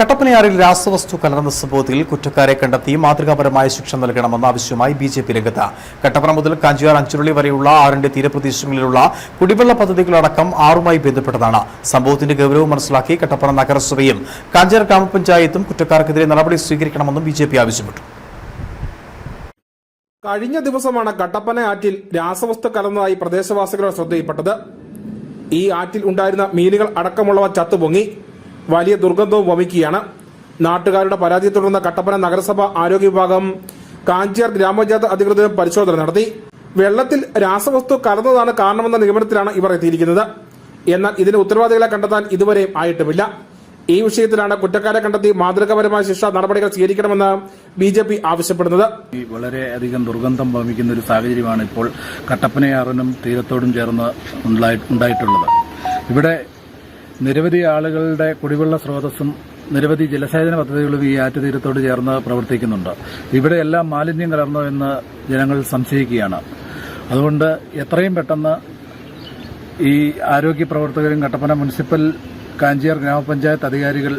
കട്ടപ്പനയാറിൽ രാസവസ്തു കലർന്ന സംഭവത്തിൽ കുറ്റക്കാരെ കണ്ടെത്തി മാതൃകാപരമായ ശിക്ഷ നൽകണമെന്ന ആവശ്യമായി ബി ജെ പി രംഗത്ത്. കട്ടപ്പന മുതൽ കാഞ്ചിയാർ അഞ്ചുരുളി വരെയുള്ള ആറിന്റെ തീരപ്രദേശങ്ങളിലുള്ള കുടിവെള്ള പദ്ധതികളടക്കം ആറുമായി ബന്ധപ്പെട്ടതാണ്. സംഭവത്തിന്റെ ഗൗരവം മനസ്സിലാക്കി കട്ടപ്പന നഗരസഭയും കാഞ്ചിയാർ ഗ്രാമപഞ്ചായത്തും കുറ്റക്കാർക്കെതിരെ നടപടി സ്വീകരിക്കണമെന്നും ബി ജെ പി ആവശ്യപ്പെട്ടു. കഴിഞ്ഞ ദിവസമാണ് കട്ടപ്പന ആറ്റിൽ രാസവസ്തു കലർന്നതായി പ്രദേശവാസികളുടെ ശ്രദ്ധയിൽപ്പെട്ടത്. ഈ ആറ്റിൽ ഉണ്ടായിരുന്ന മീനുകൾ അടക്കമുള്ളവ ചത്തുപൊങ്ങി. വലിയ ദുർഗന്ധവും വമിക്കുകയാണ്. നാട്ടുകാരുടെ പരാതിയെ തുടർന്ന് കട്ടപ്പന നഗരസഭ ആരോഗ്യ വിഭാഗം കാഞ്ചിയാർ ഗ്രാമപഞ്ചായത്ത് അധികൃതർ പരിശോധന നടത്തി. വെള്ളത്തിൽ രാസവസ്തു കലർന്നതാണ് കാരണമെന്ന നിഗമനത്തിലാണ് ഇവർ എത്തിയിരിക്കുന്നത്. എന്നാൽ ഇതിന് ഉത്തരവാദികളെ കണ്ടെത്താൻ ഇതുവരെ ആയിട്ടുമില്ല. ഈ വിഷയത്തിലാണ് കുറ്റക്കാരെ കണ്ടെത്തി മാതൃകാപരമായ ശിക്ഷ നടപടികൾ സ്വീകരിക്കണമെന്ന് ബി ജെ പി ആവശ്യപ്പെടുന്നത് വളരെയധികം ദുർഗന്ധം വമിക്കുന്ന ഒരു സാഹചര്യമാണ് ഇപ്പോൾ കട്ടപ്പനയാറിനും തീരത്തോടും ചേർന്ന് ഉണ്ടായിട്ടുള്ളത്. ഇവിടെ നിരവധി ആളുകളുടെ കുടിവെള്ള സ്രോതസ്സും നിരവധി ജലസേചന പദ്ധതികളും ഈ ആറ്റുതീരത്തോട് ചേർന്ന് പ്രവർത്തിക്കുന്നുണ്ട്. ഇവിടെയെല്ലാം മാലിന്യം കലർന്നോ എന്ന് ജനങ്ങൾ സംശയിക്കുകയാണ്. അതുകൊണ്ട് എത്രയും പെട്ടെന്ന് ഈ ആരോഗ്യ പ്രവർത്തകരും കട്ടപ്പന മുനിസിപ്പൽ കാഞ്ചിയാർ ഗ്രാമപഞ്ചായത്ത് അധികാരികൾ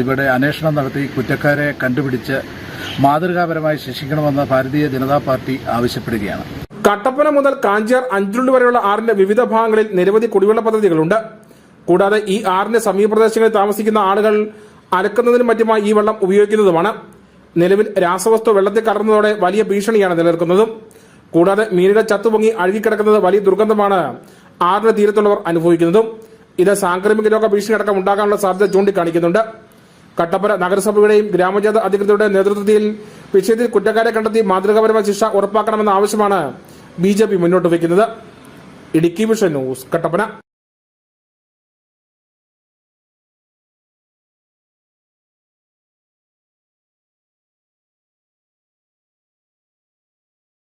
ഇവിടെ അന്വേഷണം നടത്തി കുറ്റക്കാരെ കണ്ടുപിടിച്ച് മാതൃകാപരമായി ശിക്ഷിക്കണമെന്ന് ഭാരതീയ ജനതാ പാർട്ടി ആവശ്യപ്പെടുകയാണ്. കട്ടപ്പന മുതൽ കാഞ്ചിയാർ അഞ്ചുണ്ട് വരെയുള്ള ആറിന്റെ വിവിധ ഭാഗങ്ങളിൽ നിരവധി കുടിവെള്ള പദ്ധതികളുണ്ട്. കൂടാതെ ഈ ആറിന്റെ സമീപ പ്രദേശങ്ങളിൽ താമസിക്കുന്ന ആളുകൾ അലക്കുന്നതിനും മറ്റുമായി ഈ വെള്ളം ഉപയോഗിക്കുന്നതുമാണ്. നിലവിൽ രാസവസ്തു വെള്ളത്തിൽ കലർന്നതോടെ വലിയ ഭീഷണിയാണ് നിലനിൽക്കുന്നതും. കൂടാതെ മീനുകൾ ചത്തുപൊങ്ങി അഴുകിക്കിടക്കുന്നത് വലിയ ദുർഗന്ധമാണ് ആറിന്റെ തീരത്തുള്ളവർ അനുഭവിക്കുന്നതും. ഇത് സാംക്രമിക രോഗ ഭീഷണി അടക്കം ഉണ്ടാകാനുള്ള സാധ്യത ചൂണ്ടിക്കാണിക്കുന്നുണ്ട്. കട്ടപ്പന നഗരസഭയുടെയും ഗ്രാമപഞ്ചായത്ത് അധികൃതരുടെ നേതൃത്വത്തിൽ വിഷയത്തിൽ കുറ്റക്കാരെ കണ്ടെത്തി മാതൃകാപരമായ ശിക്ഷ ഉറപ്പാക്കണമെന്ന ആവശ്യമാണ് ബി മുന്നോട്ട് വയ്ക്കുന്നത്. Idukki vision news Kattappana.